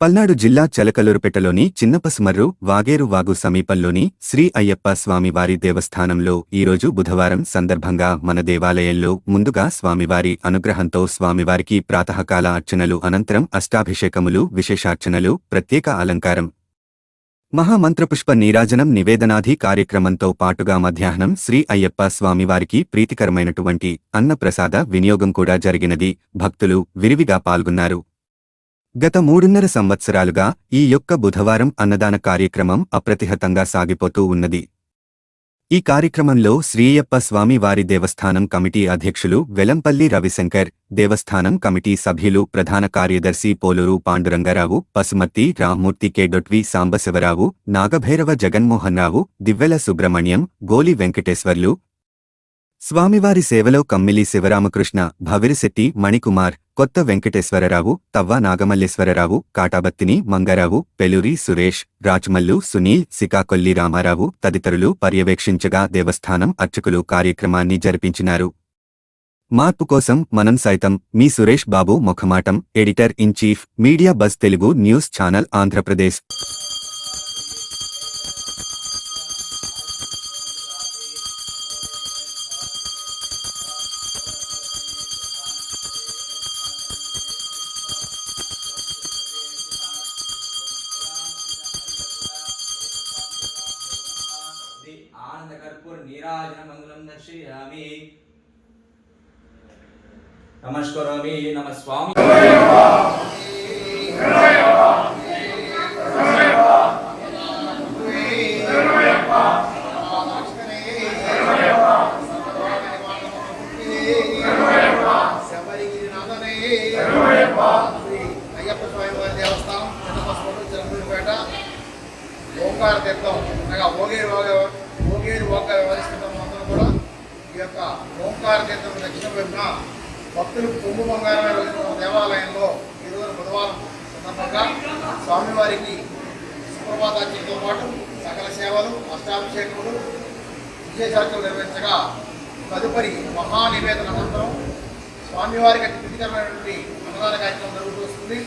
పల్నాడు జిల్లా చలకలూరుపేటలోని చిన్నపసుమర్రు వాగేరు వాగు సమీపంలోని శ్రీ అయ్యప్ప స్వామివారి దేవస్థానంలో ఈరోజు బుధవారం సందర్భంగా మన దేవాలయంలో ముందుగా స్వామివారి అనుగ్రహంతో స్వామివారికి ప్రాతకాల అర్చనలు అనంతరం అష్టాభిషేకములు విశేషార్చనలు ప్రత్యేక అలంకారం. మహామంత్రపుష్ప నీరాజనం నివేదనాధి కార్యక్రమంతో పాటుగా మధ్యాహ్నం శ్రీ అయ్యప్ప స్వామివారికి ప్రీతికరమైనటువంటి అన్నప్రసాద వినియోగం కూడా జరిగినది. భక్తులు విరివిగా పాల్గొన్నారు. గత మూడున్నర సంవత్సరాలుగా ఈ యొక్క బుధవారం అన్నదాన కార్యక్రమం అప్రతిహతంగా సాగిపోతూ ఉన్నది. ఈ కార్యక్రమంలో శ్రీయప్ప స్వామి వారి దేవస్థానం కమిటీ అధ్యక్షులు వెలంపల్లి రవిశంకర్ దేవస్థానం కమిటీ సభ్యులు ప్రధాన కార్యదర్శి పోలూరు పాండురంగారావు పసుమర్తి రామ్మూర్తి కేడొట్వి సాంబశివరావు నాగభైరవ జగన్మోహన్రావు దివ్వెల సుబ్రహ్మణ్యం గోలి వెంకటేశ్వర్లు. స్వామివారి సేవలో కమ్మిలి శివరామకృష్ణ భవిరిశెట్టి మణికుమార్ కొత్త వెంకటేశ్వరరావు తవ్వ నాగమల్లేశ్వరరావు కాటాబత్తిని మంగారావు పెలూరి సురేష్ రాజ్మల్లు సునీల్ సికాకొల్లి రామారావు తదితరులు పర్యవేక్షించగా దేవస్థానం అర్చకులు కార్యక్రమాన్ని జరిపించినారు. మార్పు కోసం మనం సైతం మీ Suresh Babu ముఖమాటం editor in chief media bus Telugu news channel Andhra Pradesh. దర్శయామి నమస్కరోమి నమ స్వామి. శ్రీ అయ్యప్ప స్వామి వారి దేవస్థానం చిన్నపసుపల్లి చిన్నపల్లిపేట ఓంకార తీర్థం అనగా ఓగేరు ఓగ ఓగేరు ఓక వ్యవహరిస్తున్న అందరూ కూడా. యొక్క ఓంకార తీర్థం దక్షిణ వైపున భక్తులు పొంగు బంగారం వెళ్తున్న దేవాలయంలో ఈరోజు బుధవారం సందర్భంగా స్వామివారికి సుప్రభాతార్చనతో పాటు సకల సేవలు అష్టాభిషేకములు విశేషార్చనలు నిర్వహించగా తదుపరి మహానివేదన అనంతరం స్వామివారికి అతి ప్రీతికరమైనటువంటి అన్నదాన కార్యక్రమం జరుగుతూ వస్తుంది.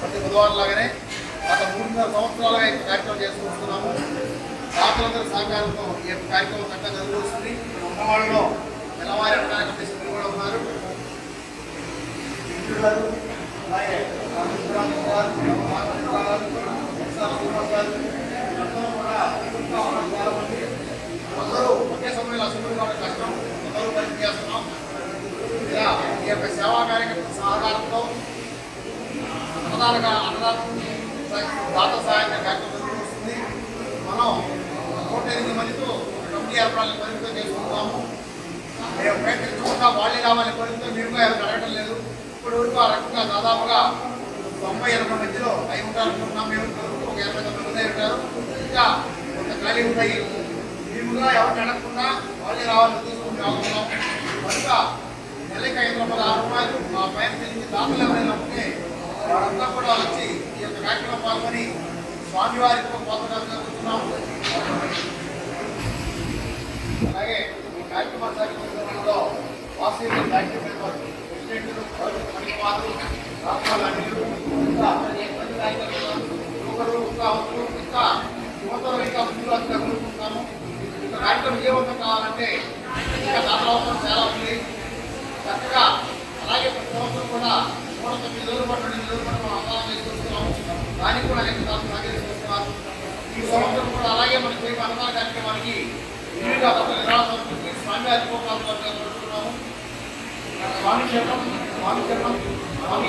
ప్రతి బుధవారం లాగానే గత మూడున్నర సంవత్సరాలుగా ఈ కార్యక్రమం చేస్తూ వస్తున్నాము. దాతలందరి సహకారంతో ఈ కార్యక్రమం చక్కగా జరుగుతూ వస్తుంది. ఉన్నవాళ్ళలో తెల్లవారి అన్నదాన కమిటీ కూడా ఉన్నారు. మిత్రులు, అలాగే గారు, కూడా అందరూ ఒకే సమయంలో అసలు కాబట్టి కష్టం అందరూ పని చేస్తున్నాం. ఇలా ఈ యొక్క సేవా కార్యక్రమం సహకారంతో అన్నదానగా అన్నదానం దాత సహాయం కార్యక్రమం జరుగుతుంది వస్తుంది. మనం ఏర్పడాలని కోరికతో చేసుకుంటాము మేము ప్రయత్నించకుండా వాళ్ళే రావాలని కోరికతో మీరు కూడా ఎవరు అడగడం లేదు. ఇప్పటి వరకు ఆ రకంగా దాదాపుగా తొంభై ఎనభై మధ్యలో అయి ఉంటారనుకుంటున్నాం మేము. ఒక ఎనభై తొమ్మిది మంది ఉంటారు. ఇంకా కొంత ఖాళీ ఉన్నాయి మీరు కూడా అడగకుండా వాళ్ళే రావాలని తీసుకుని రావుతున్నాం కనుక నెలకి ఐదు వందల ఆరు రూపాయలు మా పైన తెలిసి దాతలు ఎవరైనా ఉంటే వారంతా కూడా వచ్చి ఈ యొక్క కార్యక్రమం పాల్గొని స్వామివారికి ఒక పాత్రగా జరుగుతున్నాం అలాగే ఈ కార్యక్రమం సాగించడంలో వాసవి ఫ్యాక్టరీ మెంబర్ ప్రెసిడెంట్లు పనివారు రాష్ట్రాల అన్నిలు ఇంకా యువకులు కావచ్చు ఇంకా ఇంకా ముందుగా కోరుకుంటున్నాము ఈ కార్యక్రమం విజయవంతం కావాలంటే ఇంకా అవసరం చాలా ఉంది చక్కగా అలాగే ప్రతి సంవత్సరం కూడా నూట తొమ్మిది రోజులు పాటు రెండు రోజులు మనం చేసుకొస్తున్నాము దానికి కూడా అనేక దాతలు సహకరిస్తున్నారు ఈ సంవత్సరం కూడా అలాగే మనం చేయబోయే అన్నదాన స్వామి వారి కోపాలు కోరుతున్నాము స్వామి క్షేత్రం స్వామి క్షేత్రం. స్వామి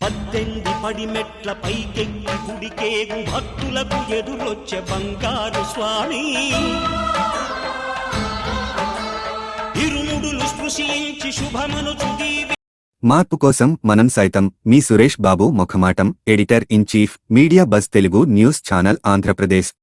పద్దెనిమిది పడిమెట్ల పైకెక్కి గుడికేగు భక్తులకు ఎదురొచ్చే బంగారు స్వామి. ఇరుముడులు స్పృశించి శుభమను చుదీవి మార్పు కోసం మనం సైతం మీ Suresh Babu ముఖమాటం editor in chief media bus Telugu news channel Andhra Pradesh.